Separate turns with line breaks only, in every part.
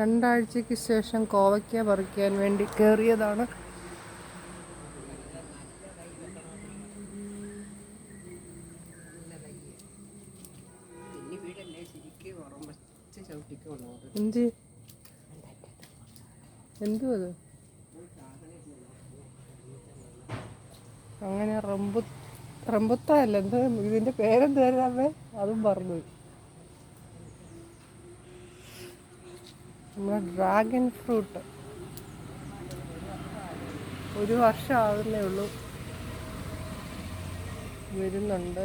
രണ്ടാഴ്ചയ്ക്ക് ശേഷം കോവയ്ക്ക പറിക്കാൻ വേണ്ടി കയറിയതാണ് എന്ത്? എന്തു അത്? അങ്ങനെ റംബു റംബുത്താല്ല എന്താ? ഇതിന്റെ പേരെന്തായിരുന്നേ അതും പറഞ്ഞു നമ്മുടെ ഡ്രാഗൺ ഫ്രൂട്ട് ഒരു വർഷം ആവുന്നേ ഉള്ളൂ. വരുന്നുണ്ട്.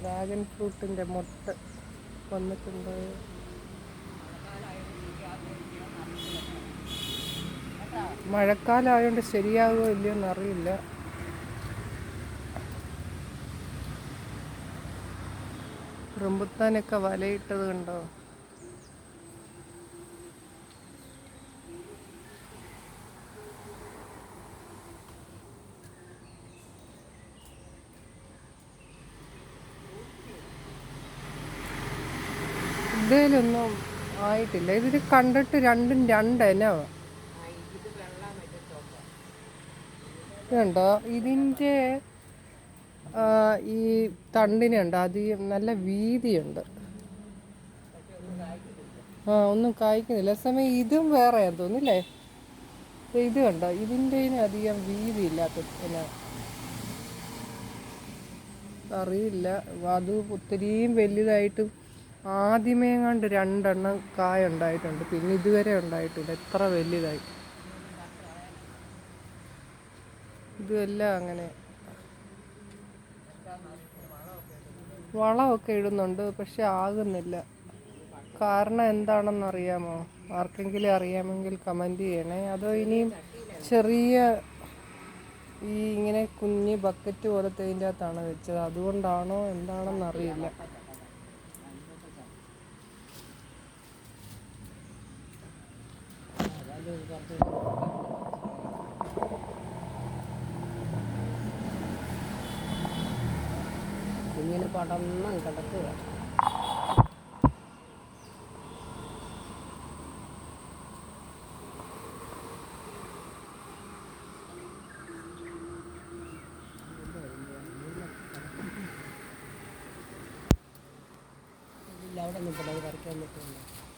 ഡ്രാഗൺ ഫ്രൂട്ടിന്റെ മൊട്ട് വന്നിട്ടുണ്ട്. മഴക്കാലമായതുകൊണ്ട് ശരിയാകുമോ ഇല്ലയോ എന്നറിയില്ല. റംബുത്താനൊക്കെ വലയിട്ടത് കണ്ടോ? ഇതിലൊന്നും ആയിട്ടില്ല. ഇതിൽ കണ്ടിട്ട് രണ്ടും രണ്ട് ഇതുണ്ടോ? ഇതിന്റെ ഈ തണ്ടിനുണ്ട്. അധികം നല്ല വീതിയുണ്ട്. ആ ഒന്നും കായ്ക്കുന്നില്ല. സമയം ഇതും വേറെ തോന്നില്ലേ ഇത് കണ്ടോ? ഇതിന്റെ അധികം വീതി ഇല്ലാത്ത അറിയില്ല. അത് ഒത്തിരിയും വലുതായിട്ടും ആദ്യമേ കണ്ട് രണ്ടെണ്ണം കായ ഉണ്ടായിട്ടുണ്ട്. പിന്നെ ഇതുവരെ ഉണ്ടായിട്ടില്ല. എത്ര വലുതായി. ഇതുമെല്ലാം അങ്ങനെ. വളമൊക്കെ ഇടുന്നുണ്ട് പക്ഷെ ആകുന്നില്ല. കാരണം എന്താണെന്ന് അറിയാമോ ആർക്കെങ്കിലും അറിയാമെങ്കിൽ കമന്റ് ചെയ്യണേ. അതോ ഇനിയും ചെറിയ ഈ ഇങ്ങനെ കുഞ്ഞ് ബക്കറ്റ് പോലത്തെ അതിന്റെ അകത്താണ് വെച്ചത്. അതുകൊണ്ടാണോ? എന്താണെന്ന് അറിയില്ല
ഇങ്ങനെ പടന്ന് കിടക്കുക. അവിടെ നിന്ന് പിള്ളേർ വരയ്ക്കാൻ പറ്റുന്നുണ്ട്